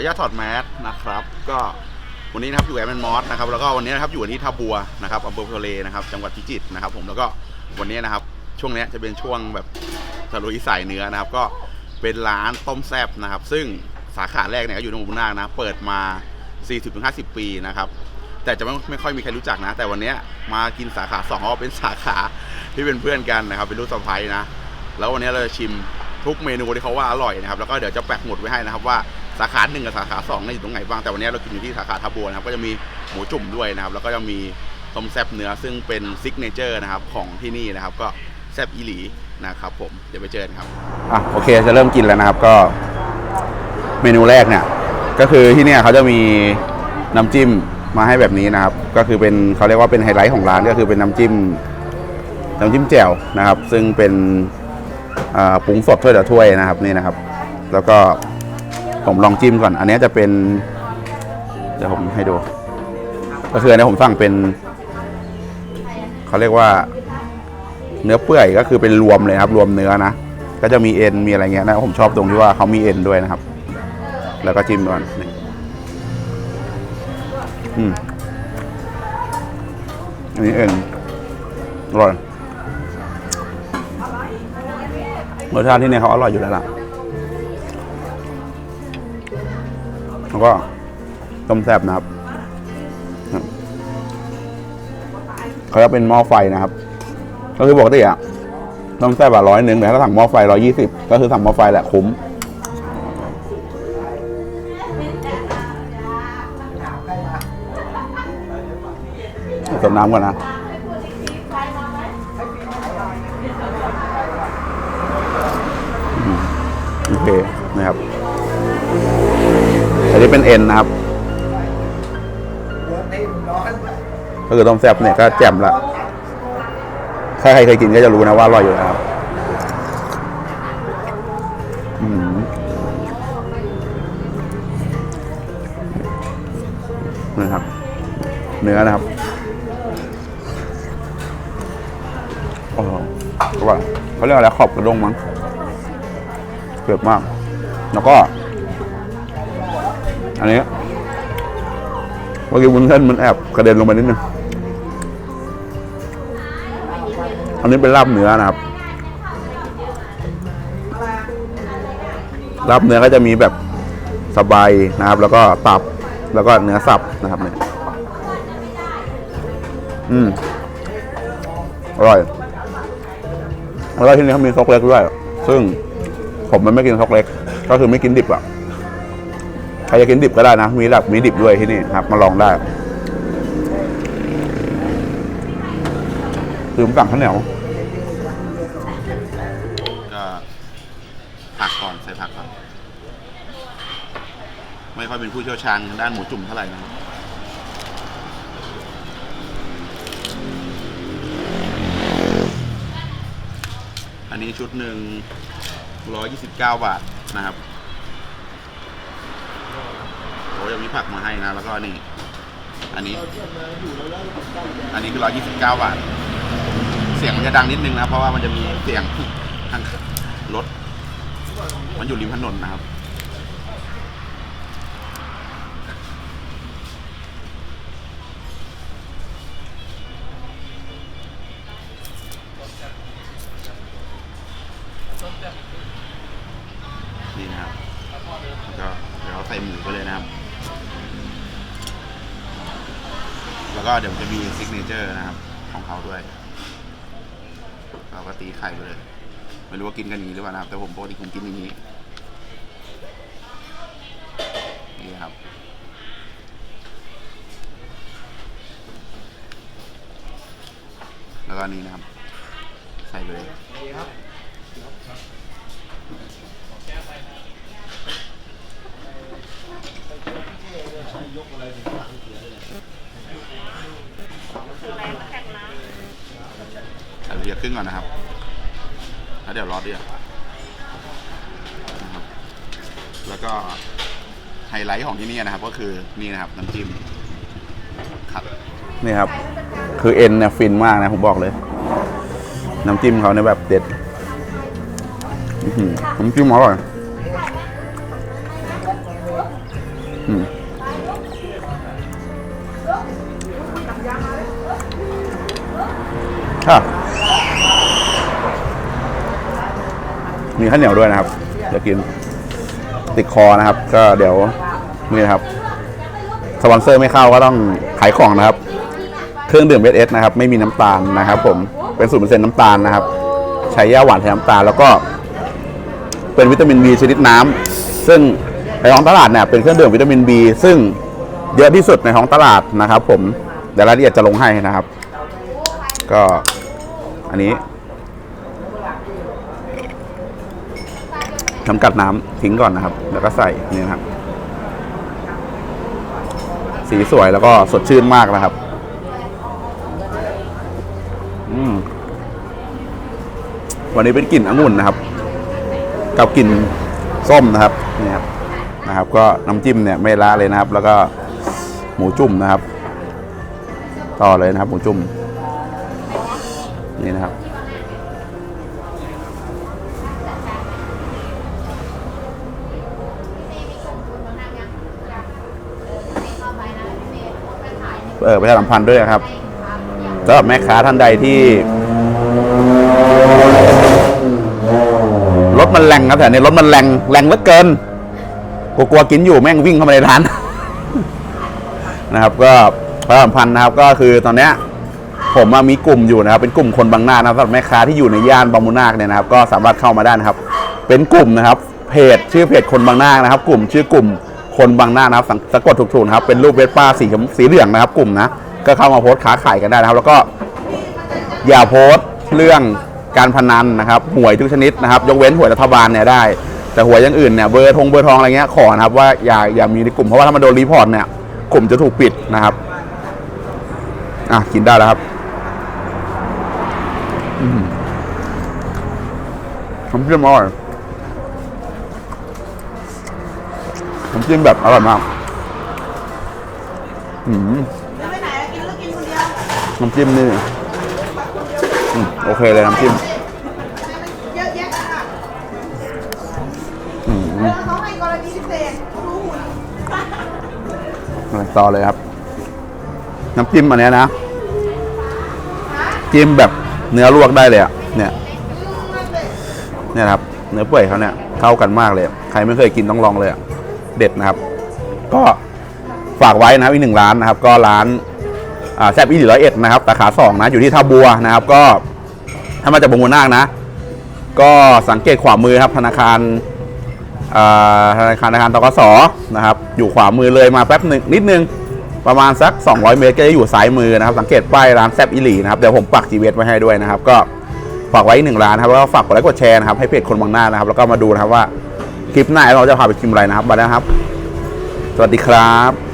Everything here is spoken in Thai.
ออนุญาตถอดแมสนะครับ ก็วันนี้นะครับอยู่แอมแมนมอสนะครับแล้วก็วันนี้นะครับอยู่ที่ท่าบัวนะครับอำเภอโพเลนะครับจังหวัดพิจิตรนะครับผมแล้วก็วันนี้นะครับช่วงนี้จะเป็นช่วงแบบตะลุยสายเนื้อนะครับ ก็เป็นร้านต้มแซบนะครับ ซึ่งสาขาแรกเนี่ยก็อยู่ในหมู่บ้านาคนะ เปิดมา 40-50 ปีนะครับแต่จะไม่ไม่ค่อยมีใครรู้จักนะ แต่วันนี้มากินสาขาสองเพราะเป็นสาขาที่เป็นเพื่อนกันนะครับ เป็นลูกสะใภ้นะ แล้ววันนี้เราจะชิมทุกเมนูที่เขาว่าอร่อยนะครับ แล้วก็เดี๋ยวจะแปะหมุดไว้ให้นะครับว่า สาขาหนึ่งกับสาขาสองนี่อยู่ตรงไหนบ้างแต่วันนี้เรากินอยู่ที่สาขาทับบัวนะครับก็จะมีหมูจุ่มด้วยนะครับ แล้วก็จะมีต้มแซบเนื้อซึ่งเป็นซิกเนเจอร์นะครับของที่นี่นะครับ ก็แซบอีหลีนะครับผมเดี๋ยวไปเจอกันครับอะโอเคจะเริ่มกินแล้วนะครับก็ เมนูแรกเนี่ย ก็คือที่เนี่ยเขาจะมีน้ำจิ้มมาให้แบบนี้นะครับ ก็คือเป็นเขาเรียกว่าเป็นไฮไลท์ของร้านก็คือเป็นน้ำจิ้มน้ำจิ้มแจ่วนะครับ ซึ่งเป็นปรุงสดถ้วยต่อถ้วยนะครับนี่นะครับ แล้วก็ ผมลองจิ้มก่อน อันนี้จะเป็น เดี๋ยวผมให้ดู ก็คืออันนี้ผมสั่งเป็น เขาเรียกว่า เนื้อเปื่อยก็คือเป็นรวมเลยครับ รวมเนื้อนะ ก็จะมีเอ็นมีอะไรเงี้ยนะผมชอบตรงที่ว่าเขามีเอ็นด้วยนะครับ แล้วก็จิ้มก่อนนี่อืมอันนี้เอ็นอร่อยรสชาติที่เนี่ยเขาอร่อยอยู่แล้วล่ะ แล้วก็ต้มแซ่บนะครับเขาจะเป็นหม้อไฟนะครับ ก็คือปกติอะต้มแซ่บอะร้อยหนึ่งแต่ถ้าสั่งหม้อไฟร้อยี่สิบก็คือสั่งหม้อไฟแหละคุ้มเติมน้ำก่อนนะโอเคนะครับ นนี้เป็นเอ็นนะครับ ก็คือต้มแซ่บเนี่ยก็แจ่มละถ้าใครเคยกินก็จะรู้นะว่าอร่อยอยู่นะครับอืมนะครับ เนื้อนะครับโอ้โหอร่อยเขาเรียกอะไรขอบกระด้งมั้งเกือบมาก แล้วก็ อันนี้เมื่อกี้วุ้นเส้นมันแอบกระเด็นลงไปนิดนึงอันนี้เป็นลาบเนื้อนะครับลาบเนื้อก็จะมีแบบสบายนะครับ แล้วก็ตับแล้วก็เนื้อสับนะครับเนี่ยอืมอร่อยแล้วที่นี่เขามีซอกเล็กด้วย ซึ่งผมมันไม่กินซอกเล็ก ก็คือไม่กินดิบอะ ใครจะกินดิบก็ได้นะ มีแบบมีดิบด้วยที่นี่ครับ มาลองได้คือผมสั่งข้าวเหนียวก็ผักก่อนใส่ผักก่อน ไม่ค่อยเป็นผู้เชี่ยวชาญด้านหมูจุ่มเท่าไหร่นะอันนี้ชุดหนึ่งร้อยยี่สิบเก้าบาทนะครับ อ้ยังมีผักมาให้นะ แล้วก็นี่ อันนี้ อันนี้คือร้อยยี่สิบเก้าบาท เสียงมันจะดังนิดนึงนะ เพราะว่ามันจะมีเสียงทางรถ มันอยู่ริมถนนนะครับ นี่นะครับ แล้วก็เดี๋ยวเราใส่หมูไปเลยนะครับ แล้วก็เดี๋ยวจะมีซิกเนเจอร์นะครับ ของเขาด้วย เราก็ตีไข่ไปเลย ไม่รู้ว่ากินกันอย่างนี้หรือเปล่านะครับ แต่ผมปกติผมกินอย่างนี้ นี่ครับแล้วก็นนี้นะครับ ใส่ไปเลย ใส่เรียกครึ่งก่อนนะครับ แล้วเดี๋ยวรอเดือดนะครับ แล้วก็ไฮไลท์ของที่นี่นะครับ ก็คือนี่นะครับน้ำจิ้มครับนี่ครับ คือเอ็นเนี่ยฟินมากนะผมบอกเลย น้ำจิ้มเขาเนี่ยแบบเด็ดอื้อหือน้ำจิ้มอร่อย อืมค่ะ มีข้าวเหนียวด้วยนะครับ เดี๋ยวกินติดคอนะครับ ก็เดี๋ยวนี่นะครับสปอนเซอร์ไม่เข้าก็ต้องขายของนะครับ เครื่องดื่มเอสนะครับ ไม่มีน้ำตาลนะครับ ผมเป็นศูนย์เปอร์เซ็นต์น้ำตาลนะครับ ใช้ย่าหวานแทนน้ำตาลแล้วก็ เป็นวิตามิน B ชนิดน้ำซึ่งในท้องตลาดเนี่ยเป็นเครื่องดื่มวิตามิน B ซึ่ง เยอะที่สุดในท้องตลาดนะครับผมเดี๋ยวรายละเอียดจะลงให้นะครับ ก็อันนี้ทำกัดน้ำทิ้งก่อนนะครับ แล้วก็ใส่นี่นะครับ สีสวยแล้วก็สดชื่นมากนะครับอืมวันนี้เป็นกลิ่นองุ่นนะครับ กับกลิ่นส้มนะครับนี่ครับนะครับ ก็น้ำจิ้มเนี่ยไม่ละเลยนะครับ แล้วก็ หมูจุ่มนะครับ ต่อเลยนะครับ หมูจุ่มนี่นะครับ เออประชาสัมพันธ์ด้วยนะครับสำหรับแม่ค้าท่านใดที่ รถมันแรงครับแต่ในรถมันแรงแรงเหลือเกินกลัวกินอยู่แม่งวิ่งเข้ามาในร้าน นะครับ ก็ประชาสัมพันธ์นะครับก็คือตอนเนี้ยผมอะมีกลุ่มอยู่นะครับ เป็นกลุ่มคนบางนานะครับสำหรับแม่ค้าที่อยู่ในย่านบางมูนาคเนี่ยนะครับ ก็สามารถเข้ามาได้นะครับ เป็นกลุ่มนะครับ เพจชื่อเพจคนบางนาคนะครับ กลุ่มชื่อกลุ่มคนบางนานะครับสังสะกดถูกๆนะครับเป็นรูปเวสป้าสีชมสีเหลืองนะครับ กลุ่มนะก็เข้ามาโพสต์ค้าขายกันได้นะครับ แล้วก็ อย่าโพสต์เรื่องการพนันนะครับหวยทุกชนิดนะครับ ยกเว้นหวยรัฐบาลเนี่ยได้ แต่หวยอย่างอื่นเนี่ยเบอร์ทงเบอร์ทองอะไรเงี้ยขอนะครับว่าอย่าอย่ามีในกลุ่มเพราะว่าถ้ามันโดนรีพอร์ตเนี่ย กลุ่มจะถูกปิดนะครับ อะกินได้แล้วครับอืมน้ำจิ้มอร่อยน้ำจิ้มแบบอร่อยมากอืมน้ำจิ้มนี่อืมโอเคเลยน้ำจิ้มอืม ต่อเลยครับ น้ำจิ้มอันนี้นะ จิ้มแบบเนื้อลวกได้เลยอะ เนี่ย เนี่ยครับ เนื้อเปื่อยเขาเนี่ยเข้ากันมากเลย ใครไม่เคยกินต้องลองเลยอะเด็ดนะครับ ก็ฝากไว้นะครับอีกหนึ่งร้านนะครับ ก็ร้านแซบอีหลีร้อยเอ็ดนะครับสาขาสองนะอยู่ที่ท่าบัวนะครับ ก็ถ้ามาจากบงมูนาคนะ ก็สังเกตขวามือครับธนาคาร ธนาคารธนาคารตกสนะครับ อยู่ขวามือเลยมาแป๊บหนึ่งนิดนึงประมาณสัก 200 เมตรก็จะอยู่ซ้ายมือนะครับ สังเกตป้ายร้านแซบอีหลีนะครับ เดี๋ยวผมปักจีเวสไว้ให้ด้วยนะครับ ก็ฝากไว้หนึ่งร้านครับ แล้วก็ฝากกดไลค์กดแชร์นะครับ ให้เพจคนบางหน้านะครับ แล้วก็มาดูนะครับว่าคลิปหน้าเราจะพาไปกินอะไรนะครับมาแล้วครับ สวัสดีครับ